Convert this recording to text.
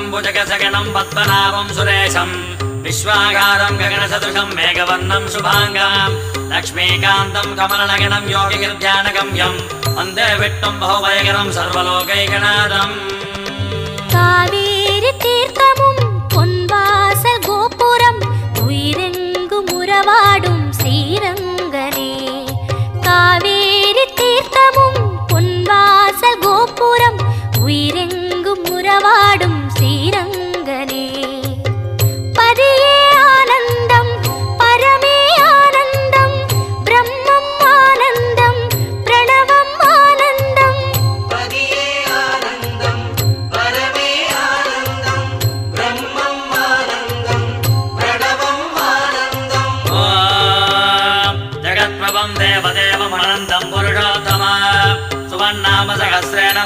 गगनं पद्मनाभं सुरेशम् विश्वागारं गगनसदृशं मेघवर्णं शुभाङ्गाम् लक्ष्मीकान्तं कमलनगनं योगिगिर्ध्यानगम्यं वन्दे विष्णुं बहुभयकरं सर्वलोकैकनाथम् காவேரி தீர்த்தமும் பொன்வாசல் கோபுரம் உயிரெங்கும் உறவாடும் जगत्प्रभं देवदेवमनन्तं पुरुषोत्तम सुवन्नाम सहस्रेण